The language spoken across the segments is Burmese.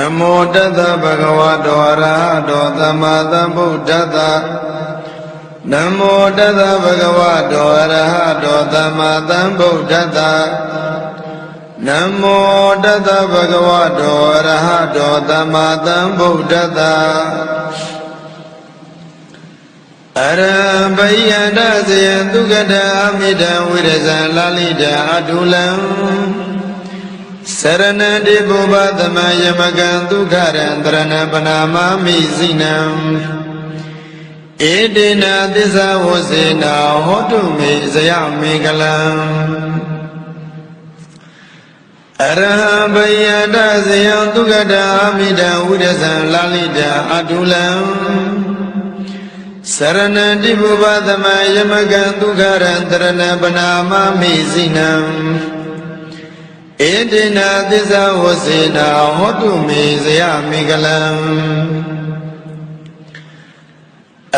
နမောတတ္တဗဂဝတောအရဟတောသမ္မာသမ္ဗုဒ္ဓတ္တနမောတတ္တဗဂဝတောအရဟတောသမ္မာသမ္ဗုဒ္ဓတ္တနမောတတ္တဗဂဝတောအရဟတောသမ္မာသမ္ဗုဒ္ဓတ္တအရဟံဘယန္တဇယံသူကတအမိတံဝိရဇံလာလိတံအတုလံ စရဏတိဘုဘသမယမကံဒုက္ခရံတရဏပနာမမိစိနံဧတေနသစ္စာဝစေနာဟောတုမေဇယမေကလံအရဟံဘယန္တဇယံသူကတအမိတံဝိရဇံလာလိတံအတုလံစရဏတိဘုဘသမယမကံဒုက္ခရံတရဏပနာမမိစိနံ ဧတေနသစ္စာဝစေနာဟောတုမေဇယမေကလံ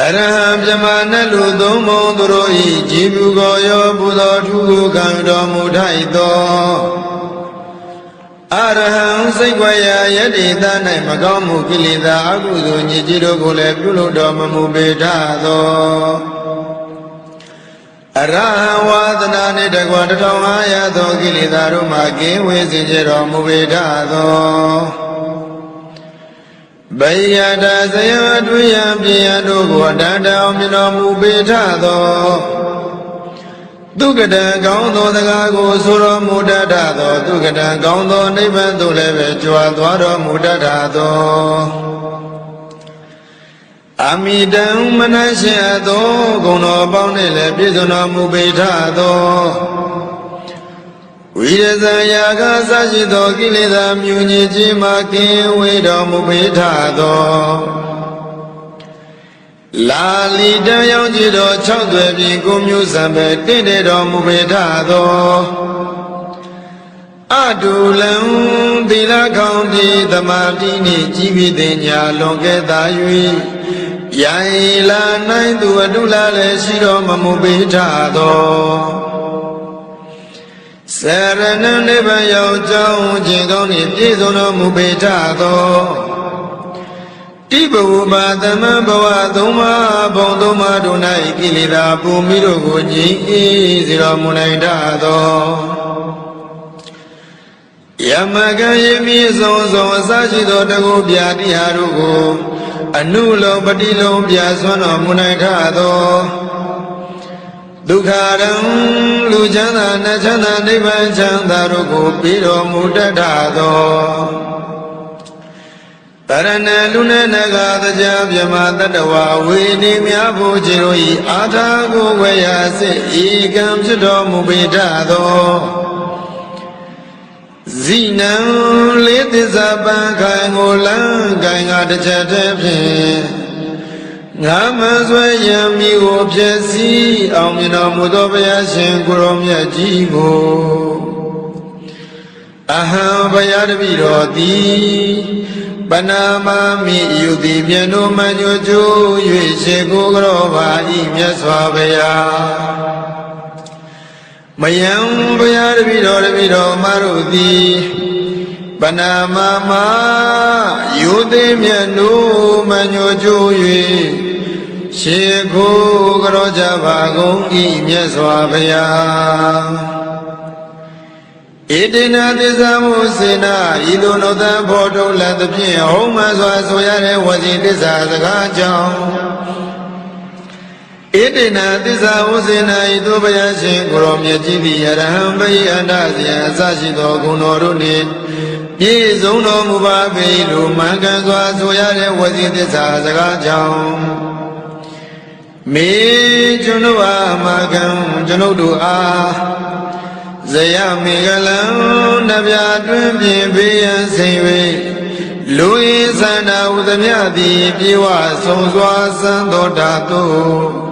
အရဟံမြမနလူသုံးဘုံသူတို့ဤကြည်ဘူးကိုရောဘုသောထုကိုခံတော်မူထိုက်သောအရဟံစိတ်ွယ်ရာယတိသ၌မကောင်းမှုကိလေသာအကုသိုလ်ညစ်ကြေးတို့ကိုလည်းပြုလုပ်တော်မမူပေထသော အရဟံဝါဒနာနှင့်တကွာ1500သောကိလေသာတို့မှကင်းဝေးစေကြတော်မူပေထသောဗိယတာဇယဝတုယံပြယံတို့ကိုအတန်တောင်မြင်တော်မူပေထသောဒုက္ကတံကောင်းသောစကားကိုဆိုတော်မူတတ်သောဒုက္ကတံကောင်းသောနိဗ္ဗာန်သို့လည်းပဲကြွားသွားတော်မူတတ်သော အမိတံမနရှိအပ်သောဂုဏတော်ပေါင်းနှင့်လည်းပြည့်စုံတော်မူပေထသောဝိရဇံယာကစရှိသောကိလေသာမြူညစ်ခြင်းမှကင်းဝေးတော်မူပေထသောလာလီတံရောက်ကြည်တော်၆သွယ်ပြင်ကိုမျိုးစံပဲတင့်တယ်တော်မူပေထသောအတူလံသီလကောင်းပြီသမာဓိနှင့်ကြီးပြီးတင်ညာလွန်ကဲ့သာ၍ ယံလာနိုင်သူအတုလာလည်းရှိတော်မမူပေထသောစရဏနိဗ္ဗာန်ရောက်ကြောင်းခြင်းကောင်းနှင့်ပြည့်စုံတော်မူပေထသောတိဘဝပါသမံဘဝသုံးပါးဘုံသုံးပါးတို့၌ကိလေသာပူမိတို့ကိုငြိမ်းအေးစေတော်မူနိုင်တတ်သောယမကံယမိဆုံးဆုံးအစရှိသောတကုပြာတိဟာတို့ကို အနုလုံးပတိလုံးပြဆွမ်းတော်မူနိုင်ထသောဒုက္ခရံလူချမ်းသာနတ်ချမ်းသာနိဗ္ဗာန်ချမ်းသာတို့ကိုပြီးတော်မူတတ်သောတရဏလူနဲ့နဂါတရားမြမတတဝဝေနေမြဖို့ခြေတို့ဤအာထာကိုဝေယစစ်ဤကံဖြစ်တော်မူပေတတ်သော ဇိနံလေးသစ္စာပံခိုင်ကိုလန်းခိုင်ကတစ်ချက်တည်းဖြင့်ငါမဆွဲရံမိကိုဖြစ်စီအောင်မြင်တော်မူသောဘုရားရှင်ကိုရောမြတ်ကြီးကိုအဟံဘုရားတပည့်တော်သည်ပနာမမိယုတိပြဏုမညိုကျိုး၍ရှေကိုကြောပါဤမြတ်စွာဘုရား မယံဘုရားတပည့်တော်တပည့်တော်မတို့သည်ပနာမမယုတိမြတ်နုမညိုကျိုး၍ရှေကိုကြောကြပါကုန်ဤမြတ်စွာဘုရားဣတိနာသစ္စာမုစေနာဤသို့နောသဖို့တုလသဖြင့်ဟုံးမှန်စွာဆိုရတဲ့ဝစီသစ္စာစကားကြောင့် ဣတိနာသစ္စာဝစေနာဤသို့ဘုရားရှင်ကိုရောမြတ်ကြီးသည်ယရဟံပိယန္တဇယအစရှိသောဂုဏ်တော်တို့နှင့်ပြည့်စုံတော်မူပါပေလိုမှန်ကန်စွာဆိုရတဲ့ဝစီသစ္စာစကားကြောင့်မေကျွန်ုပ်အားမကံကျွန်ုပ်တို့အားဇယမေကလံတပြာတွင်ပြင်ပေးရန်စိန်၍လူရင်းသန္တာဥသမြသည်ပြေဝဆုံစွာစံတော်တာသို့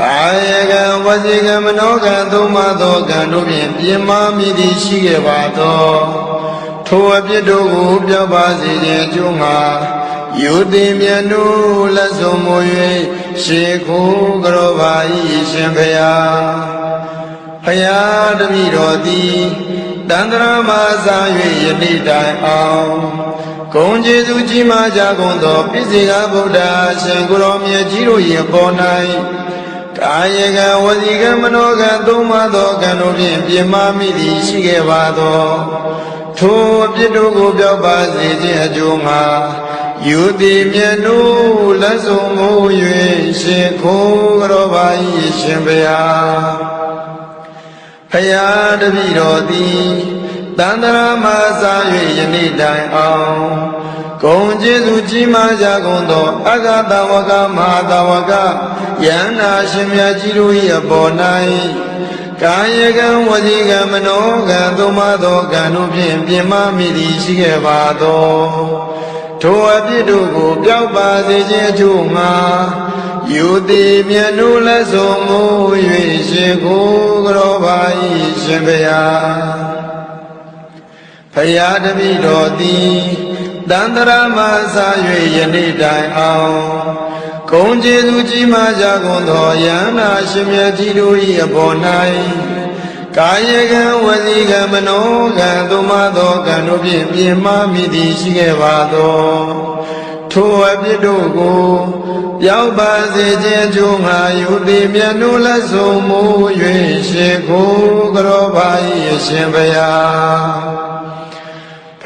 ကာယကံဝစီကံမနောကံသုံးပါးသောကံတို့ဖြင့်ပြင်းမာမိသည်ရှိခဲ့ပါသောထိုအပြစ်တို့ကိုပြောက်ပါစေခြင်းအကျိုးငှာယုတိမြတ်တို့လက်ဆုံးမူ၍ရှေခိုးကြောပါ၏ရှင်ဘုရားဖယားတပည့်တော်သည်တန္တရာမစာ၍ယနေ့တိုင်အောင်ဂုံကျေးဇူးကြီးမားကြကုန်သောပိစိကဗုဒ္ဓရှင်ကိုရောမြတ်ကြီးတို့၏ပေါ်၌ ကာယကံဝစီကံမနောကံသုံးပါးသောကံတို့ဖြင့်ပြင်းမာမိသည်ရှိခဲ့ပါသောထိုအပြစ်တို့ကိုပြောက်ပါစေခြင်းအကျိုးငှာယူသည်မြတ်တို့လက်ဆုံးမူ၍ရှင်ခိုးကြောပါ၏ရှင်ဘုရားဖယားတပည့်တော်သည်တန္တရာမစာ၍ယနေ့တိုင်အောင် ဂုံကျေးဇူးကြီးမားကြကုန်သောအဂတဝကမဟာတဝကယန္နာရှင်မြတ်ကြီးတို့၏အပေါ်၌ကာယကံဝစီကံမနောကံသုံးပါးသောကံတို့ဖြင့်ပြင်မမိသည်ရှိခဲ့ပါသောထိုအပြစ်တို့ကိုပြောက်ပါစေခြင်းအကျိုးငှာယူသည်မြတ်တို့လက်ဆုံးမူ၍ရှင်ကိုကြောပါ၏ရှင်ဘုရားဖယားတပည့်တော်သည် တန္တရာမစာ၍ယနေ့တိုင်အောင်ဂုံကျေးဇူးကြီးမားကြကုန်သောယန္နာရှင်မြတ်ကြီးတို့၏အပေါ်၌ကာယကံဝစီကံမနောကံသုံးပါးသောကံတို့ဖြင့်ပြင်မမိသည်ရှိခဲ့ပါသောထိုအပြစ်တို့ကိုပြောက်ပါစေခြင်းအကျိုးငါယူသည်မြတ်နိုးလက်ဆုံးမူ၍ရှေကိုကြောပါ၏အရှင်ဘုရား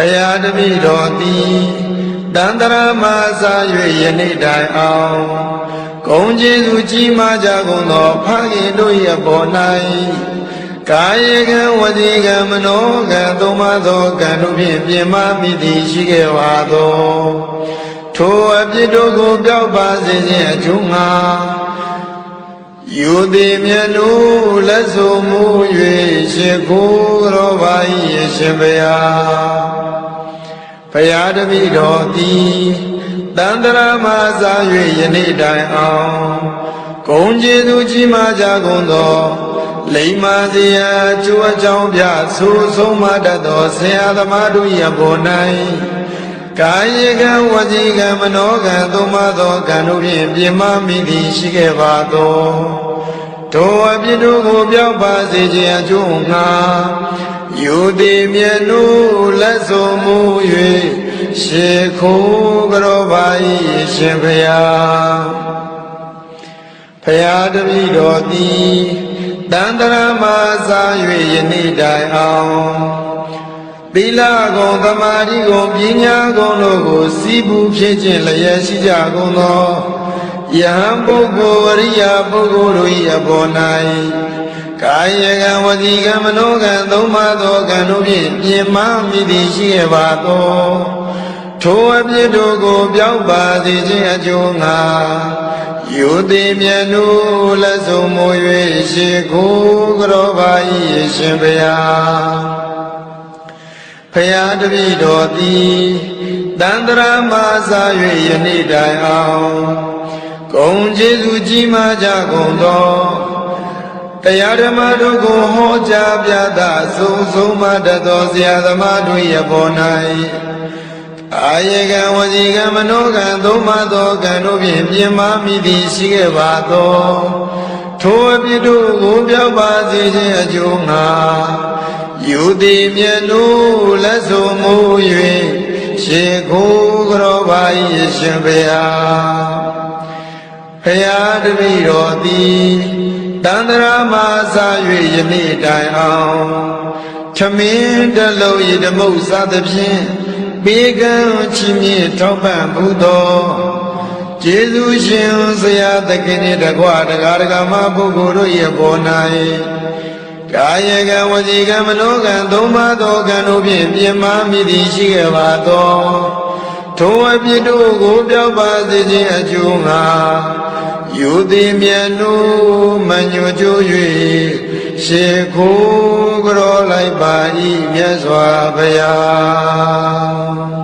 ဖယားတပည့်တော်သည်တန္တရာမစာ၍ယနေ့တိုင်အောင်ဂုံကျေးဇူးကြီးမားကြကုန်သောဖခင်တို့၏အပေါ်၌ကာယကံဝစီကံမနောကံသုံးပါးသောကံတို့ဖြင့်ပြင်မမိသည်ရှိခဲ့ပါသောထိုအပြစ်တို့ကိုပြောက်ပါစေခြင်းအကျိုးငှာယူသည်မြတ်တို့လက်ဆုံးမူ၍ရှင်ကိုယ်တော်ပါ၏ရှင်ဘုရားဘု ရားတပည့်တော်သည်တန္တရာမစာ၍ယနေ့တိုင်အောင်ဂုံကျေးဇူးကြီးမားကြကုန်သောလိမ္မာစရာကျိုးအကြောင်းပြဆိုဆုံးမတတ်သောဆရာသမားတို့၏အပေါ်၌ကာယကံဝစီကံမနောကံသုံးပါးသောကံတို့ဖြင့်ပြင်မမိသည်ရှိခဲ့ပါသောထိုအပြစ်တို့ကိုပြောက်ပါစေခြင်းအကျိုးငှာ ယူသည်မြတ်တို့လက်ဆုံးမူ၍ရှေခိုးကြောပါ၏ရှင်ဘုရားဖယားတပည့်တော်သည်တန္တရာမစာ၍ယနေ့တိုင်အောင်သီလဂုံသမာဓိဂုံပညာဂုံတို့ကိုစီးပူးဖြစ်ခြင်းလျက်ရှိကြကုန်သောယဟန်ပုဂ္ဂိုလ်အရိယာပုဂ္ဂိုလ်တို့၏အပေါ်၌ ကာယကံဝစီကံမနောကံသုံးပါးသောကံတို့ဖြင့်ပြင်မမိသည်ရှိခဲ့ပါသောထိုအပြစ်တို့ကိုပြောက်ပါစေခြင်းအကျိုးငှာယူသည်မြတ်တို့လက်ဆုံးမူ၍ရှေခိုးကြောပါ၏ရှင်ဘုရားဖယားတပည့်တော်သည်တန္တရာမစာ၍ယနေ့တိုင်အောင်ဂုံကျေးဇူးကြီးမားကြကုန်သော တရားဓမ္မတို့ကိုဟောကြားပြသဆုံးဆုံးမတတ်သောဆရာသမားတို့ရဲ့ပေါ်၌အာယေကံဝစီကံမနောကံသုံးပါးသောကံတို့ဖြင့်ပြင်မာမိသည်ရှိခဲ့ပါသောထိုအပြစ်တို့ကိုပြောက်ပါစေခြင်းအကျိုးငှာယူသည်မြတ်တို့လက်ဆုံးမူ၍ရှေခိုးကြောပါ၏ရှင်ဘုရားဖယားတပည့်တော်သည် တန္တရာမစာ၍ယနေ့တိုင်အောင်ထမင်းတစ်လုံးဤဓမုတ်စားသဖြင့်ပေကံချီးမြှင့်ထောက်ပံ့ဘုသောကျေးဇူးရှင်ဆရာသခင်နှင့်တကွာတရားဓမ္မပုဂ္ဂိုလ်တို့၏ပေါ်၌ကာယကံဝစီကံမနောကံသုံးပါးသောကံတို့ဖြင့်ပြင်မာမိသည်ရှိခဲ့ပါသောထိုအပြစ်တို့ကိုပြောက်ပါစေခြင်းအကျိုးငှာ ယူသည်မြတ်နုမညွကြိုး၍ရှေခိုးကြောလိုက်ပါ၏မြတ်စွာဘုရား